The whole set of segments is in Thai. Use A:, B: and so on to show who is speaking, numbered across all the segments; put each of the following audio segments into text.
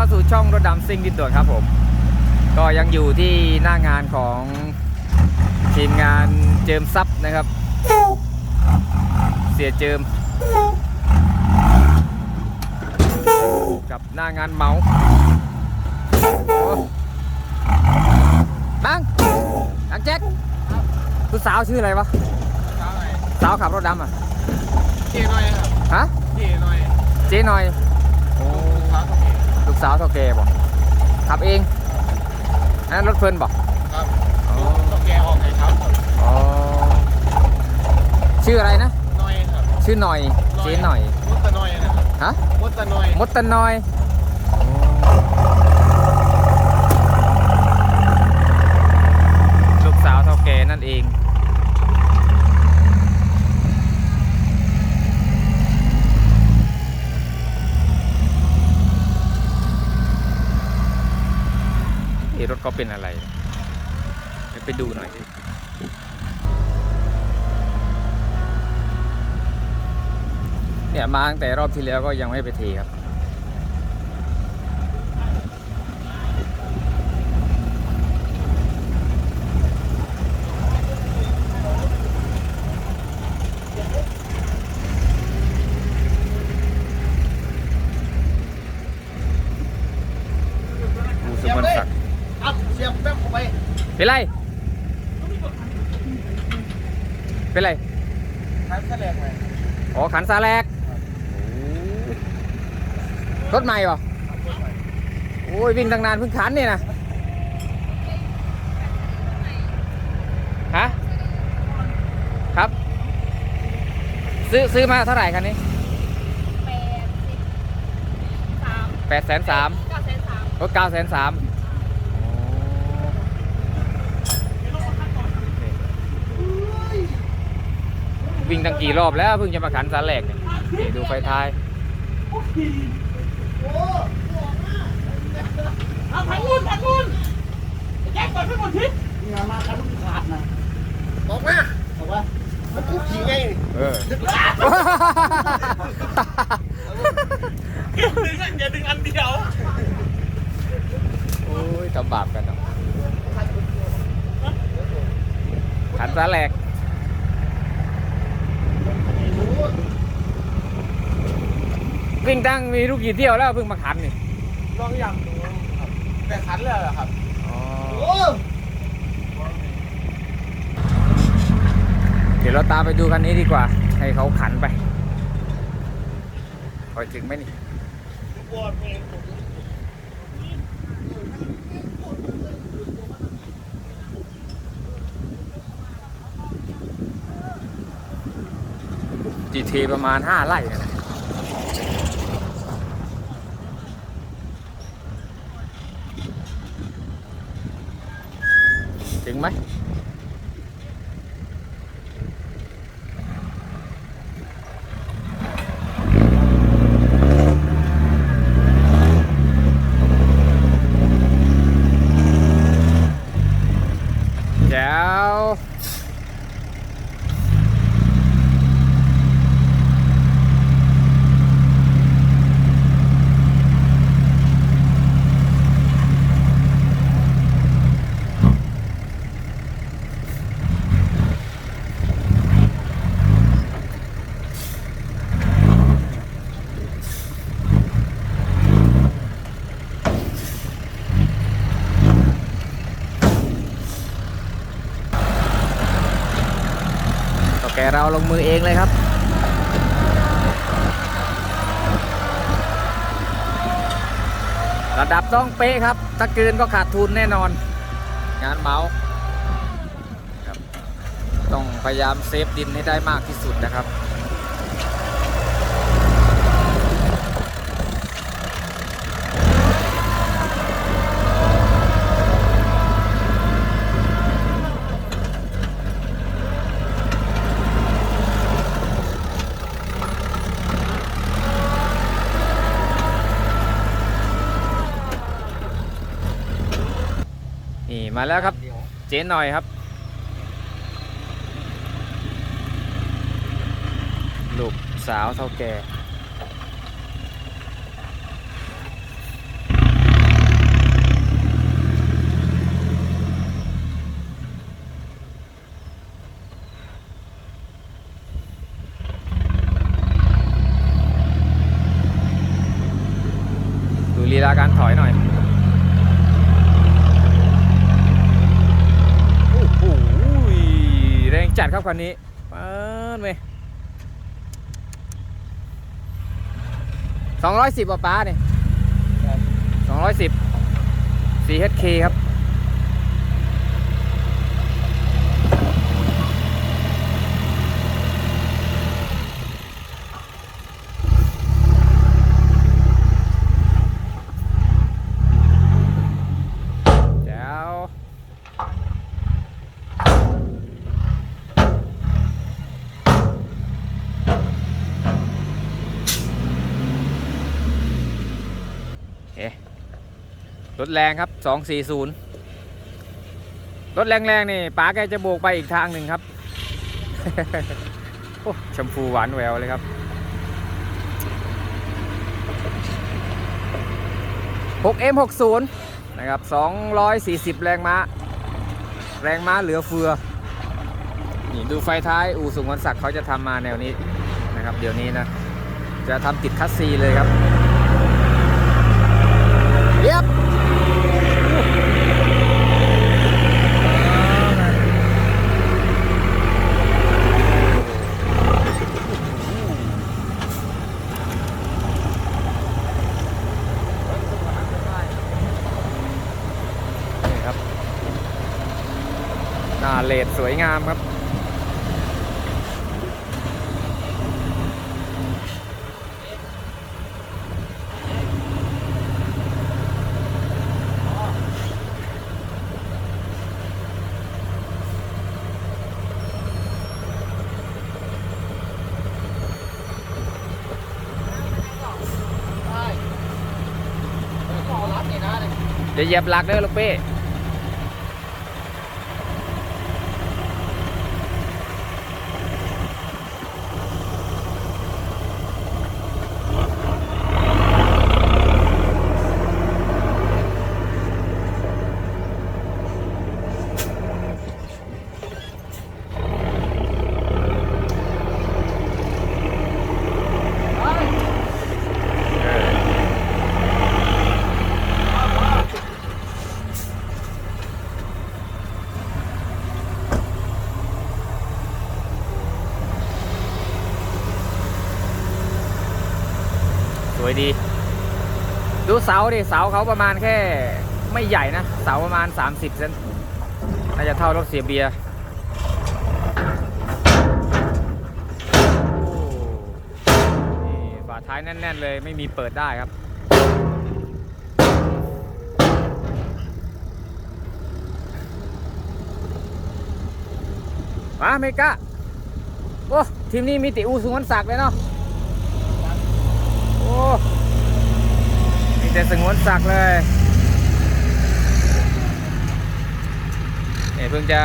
A: เข้าสู่ช่องรถดำซิ่งดิตัวครับผม ก็ยังอยู่ที่หน้างานของทีมงานเจิมซับนะครับ เสียเจิม กับหน้างานเมาโอ้บังบังแจ็คผู้สาวชื่ออะไรวะ
B: สาวหน่อย
A: สาวขับรถดำอะ
B: เท่หน่อยครับ
A: ฮะ
B: เท่หน่อย
A: เจ๊หน่อยโอ้
B: ลูกค้าเขาเท่
A: ลูกสาวเท่าแกบอกขับเองอันนั้นรถเพิ่นบอก
B: ครับต้องแกออกไงครับผม
A: อ๋อชื่ออะไรนะ
B: หน่อยครับ
A: ชื่อหน่อย เจ๊หน่อย
B: มุตตะหน่อยนะครับ
A: ฮะ
B: มุตตะหน่อย
A: มดตะนอย ลูกสาวเท่าแกนั่นเอง เอะรถก็เป็นอะไรเดี๋ยวไปดูหน่อยสิเนี่ย มาตั้งแต่รอบที่แล้วก็ยังไม่ไปเทครับกูสุพรรณศักดิ์
B: อัพเสียบแป๊บเข้าไป
A: เป็นไร เป็นไร
B: ทางแสลงเลย
A: อ๋อขันซาแลก รถใหม่ป่ะโอ้ยวิ่งตั้งนานเพิ่งขันนี่นะฮะครับ ซื้อซื้อมาเท่าไหร่คันนี้
C: แปดสิบสาม
A: แปดแสนสาม
C: เก้าแสนสาม
A: รถเก้าแสนสามวิ่งตั้งกี่รอบแล้วเพิ่งจะมาขันซาแลกเนี่ยนี่ดูไฟท้าย
D: เอาทางนู้นทางนู้นแจ็คก่อนให้หมดทิศ
B: นี่มาคันลูกขาดนะบอกมาบอกว่ามันกูขี่ไง
A: เออ
D: อย่าดึงอะอย่าดึงอันเดียว
A: โอ้ยทำบาปกันเนาะขันซาแหลก วิ่งตั้งมีลูกกี่เที่ยวแล้วเพิ่งมาขันนี่
B: ลองอย่างดูครับแต่ขันเลยเหรอครับ
A: อ๋อ
B: โอ้
A: เดี๋ยวเราตามไปดูคันนี้ดีกว่า ให้เขาขันไปคอยถึงไหมนี่
B: ปวดเอง
A: จีทีประมาณ 5 ไร่นะ ถึงไหม แจ๋ว โอเคเราลงมือเองเลยครับ ระดับ ต้องเป๊ะครับ ถ้าเกินก็ขาดทุนแน่นอน งานเมาส์ครับต้องพยายามเซฟดินให้ได้มากที่สุดนะครับ นี่ มาแล้วครับ เจ๊หน่อยครับ ลูกสาวเท่าแก่ ดูลีลาการถอยหน่อย โอ้โหแรงจัด ครับคันนี้เปิดไปสองร้อยสิบป้าเนี่ยสองร้อยสิบ 4HK ครับ แจ๋ว เอ๊ะ รถแรงครับ240รถแรงๆนี่ป๋าแกจะโบกไปอีกทางหนึ่งครับโอ้ชมพูหวานแววเลยครับ 6M60 นะครับ240แรงม้า แรงม้าเหลือเฟือ นี่ดูไฟท้าย อู่สุงวนศักดิ์เขาจะทำมาแนวนี้นะครับ เดี๋ยวนี้นะ จะทำติดคัสซีเลยครับ เรียบนี่ครับ หน้า เลดสวยงามครับ เดี๋ยวเหยียบหลักเด้อลูกเป้ สวยดี ดูเสาดิเสาเขาประมาณแค่ไม่ใหญ่นะ เสาประมาณ 30เซนน่าจะเท่ารถเสียเบียร์โอ้นี่ฝาท้ายแน่น ๆ เลยไม่มีเปิดได้ครับมาเมกะโอ้ทีมนี้มีติอูสุงวนศักดิ์เลยเนาะโอ้ แต่สงวนสักเลยเนี่ยเพิ่งจะ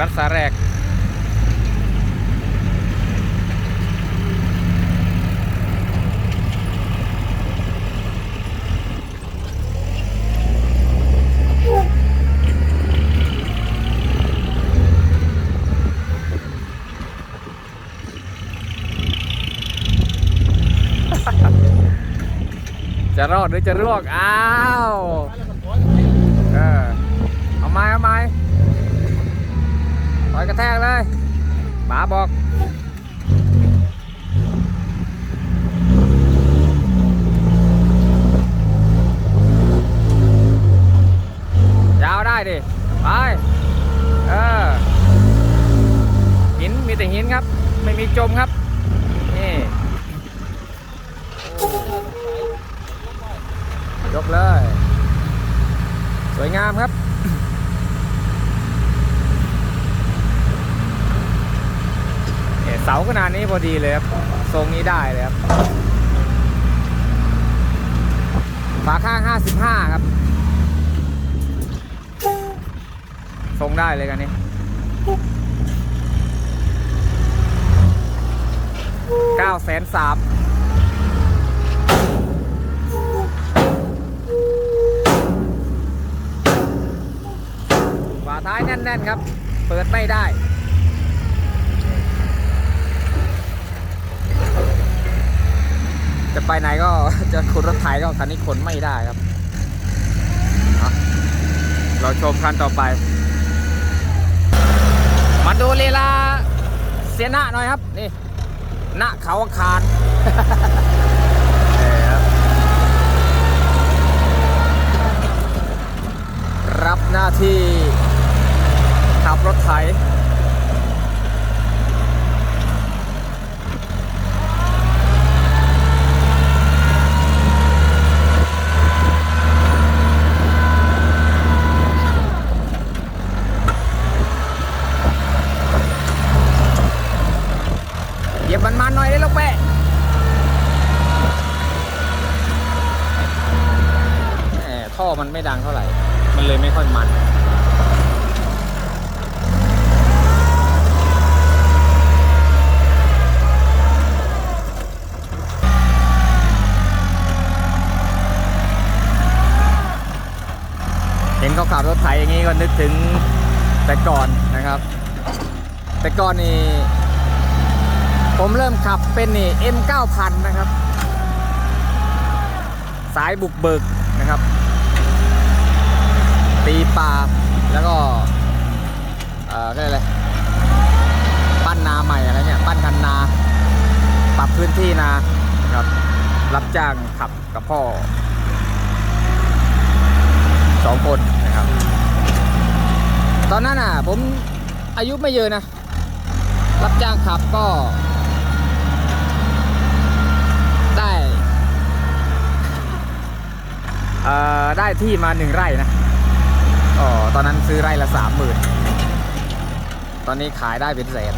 A: รักษาแรก จะรอดหรือจะร่วงอ้าวเออเอาไม้เอาไม้ปล่อยกระแทกเลยป๋าบอกยาวได้ดิไปเออหินมีแต่หินครับ ไม่มีจมครับนี่ ยกเลย สวยงามครับเนี่ยเสาขนาดนี้พอดีเลยครับ ทรงนี้ได้เลยครับฝาข้าง 55 ครับ ทรงได้เลยกันนี้เก้าแสนสามฝาท้ายแน่น ๆ ครับ เปิดไม่ได้จะไปไหนก็จะขนรถไถก็คันนี้ขนไม่ได้ครับ เราชมคันต่อไป มาดูลีลาเสียหน้าหน่อยครับ นี่หน้าเขาอังคารนี่ครับรับหน้าที่ ขับรถไถ เหยียบมันๆหน่อยได้ลูกแปะแหมท่อมันไม่ดังเท่าไหร่ มันเลยไม่ค่อยมัน เห็นเขาขับรถไถอย่าง็นึกถึงแต่ก่อนนะครับ แต่ก่อนนี่ผมเริ่มขับเป็นนี่ M 9000 นะครับ สายบุกเบิกนะครับ ตีปาแล้วก็เอ่อก็อะไรปั้นนาใหม่อะไรเนี่ยปั้นคันนา ปรับพื้นที่นานะครับรับจ้างขับกับพ่อสองคน ตอนนั้นอะ ผมอายุไม่เยอะนะ รับจ้างขับก็ ได้เอ่อได้ที่มาหนึ่งไร่นะอ๋อตอนนั้นซื้อไร่ละสามหมื่นตอนนี้ขายได้เป็นแสน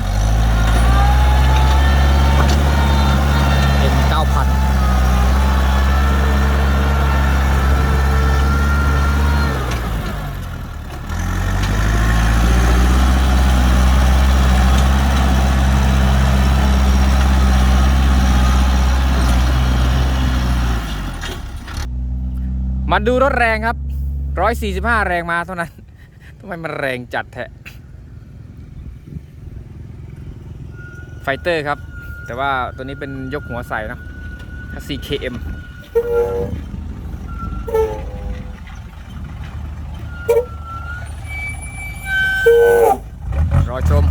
A: เป็นเก้าพัน มาดูรถแรงครับร้อยสี่สิบห้าแรงมาเท่านั้นทำไมมันแรงจัดแทะไฟเตอร์ครับ แต่ว่าตัวนี้เป็นยกหัวใส่นะ 4KM รอชม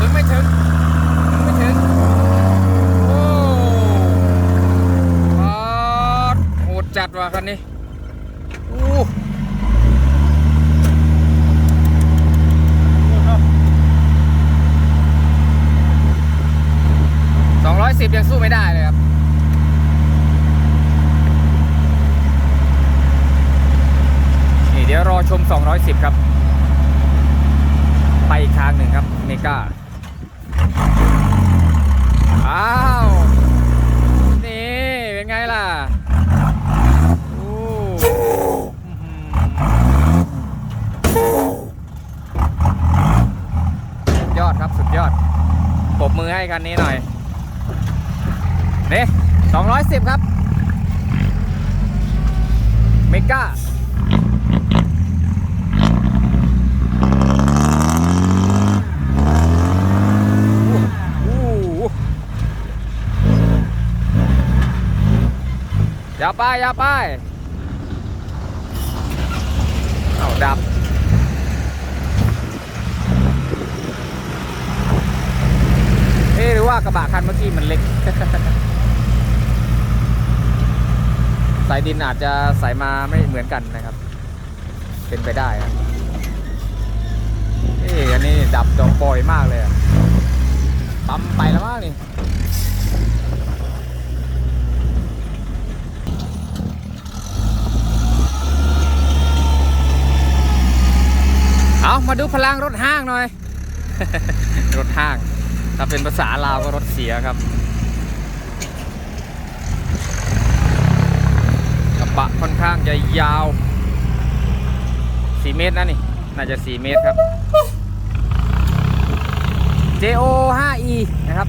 A: ถึงไม่ถึง ไม่ถึง โอ้ปาดโหดจัดว่ะคันนี้อู้ สิบยังสู้ไม่ได้เลยครับนี่เดี๋ยวรอชม 210 ครับ ไปอีกทางหนึ่งครับเมกาอ้าว นี่ เป็นไงล่ะสุดยอดครับ สุดยอดปบมือให้คันนี้หน่อย นี่210ครับ เมกาอย่าไปอย่าไปเอาดับเอ๊หรือว่ากระบะคันเมื่อกี้มันเล็ก สายดินอาจจะใส่มาไม่เหมือนกันนะครับ เป็นไปได้ครับเอ๊ะอันนี้ดับจองปล่อยมากเลยปั๊มไปแล้วมากนี่เอามาดูพลังรถห้างหน่อย รถห้าง ถ้าเป็นภาษาลาวก็รถเสียครับ บะค่อนข้างจะยาว 4 เมตรนะนี่ น่าจะ 4 เมตรครับ JO 5E นะครับ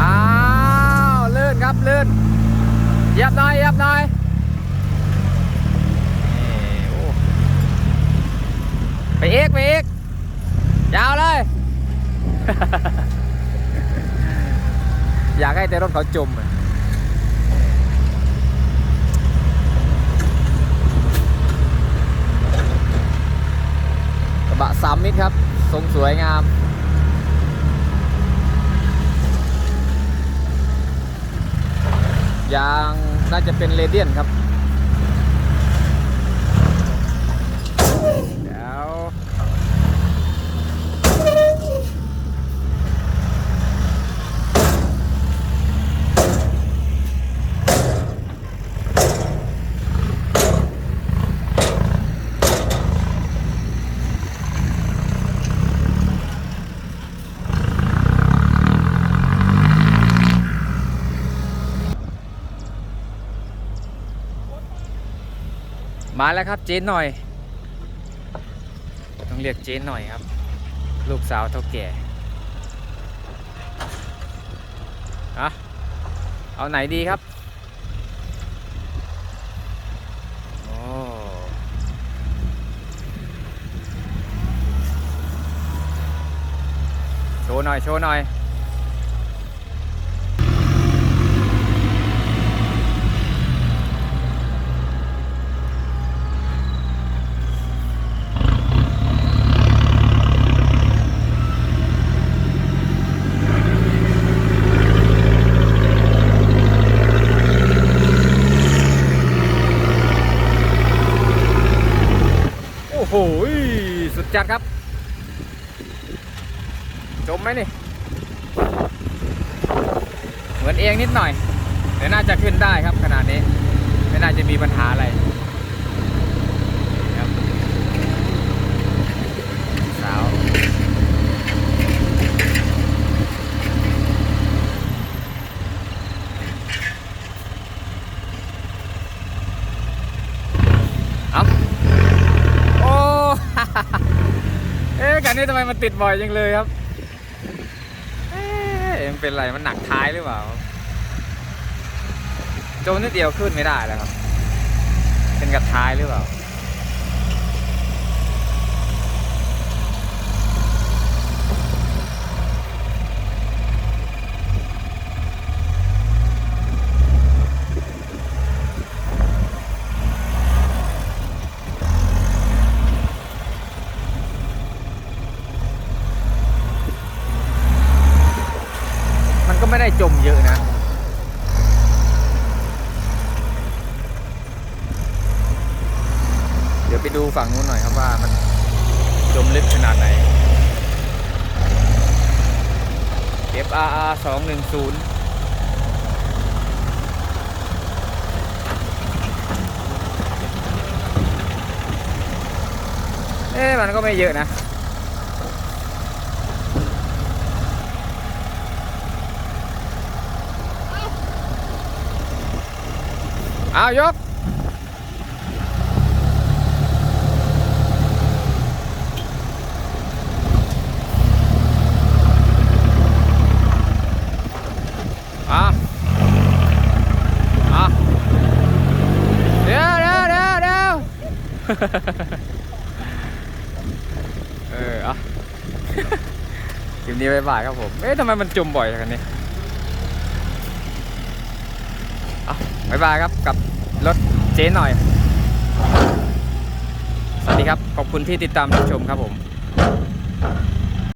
A: อ้าวลื่นครับลื่นหยับหน่อยหยับหน่อยไปเอกไปเอก อยากให้แต่รถเขาจมกระบะสามมิตรครับ ทรงสวยงามยางน่าจะเป็นเรเดียนครับเดี๋ยว มาแล้วครับเจ๊หน่อย ต้องเรียกเจ๊หน่อยครับ ลูกสาวเท่าแก่อะเอาไหนดีครับโอ้โชว์หน่อย โชว์หน่อย โอ้โห สุด จัดครับ จมไหมนี่ เหมือนเองนิดหน่อย เดี๋ยวน่าจะขึ้นได้ครับขนาดนี้ ไม่น่าจะมีปัญหาอะไรครับสาวเอาโอ้ เอ๊ะ กันนี้ทำไมมันติดบ่อยจังเลยครับเอ๊ะมันเป็นไรมันหนักท้ายหรือเปล่าโจมนิดเดียวขึ้นไม่ได้แล้วครับ เป็นกับท้ายหรือเปล่า ไม่ได้จมเยอะนะ เดี๋ยวไปดูฝั่งนู้นหน่อยครับว่ามันจมลึกขนาดไหน FRR 210เอ๊ะมันก็ไม่เยอะนะ เอายก อะ อะ เดี๋ยวเดี๋ยวเดี๋ยวเดี๋ยวเออ อะ คลิปนี้บายบายครับผม เอ๊ะทำไมมันจมบ่อยอย่างนี้อะบายบายครับกับรถเจ๊หน่อย สวัสดีครับ ขอบคุณที่ติดตามรับชมครับผม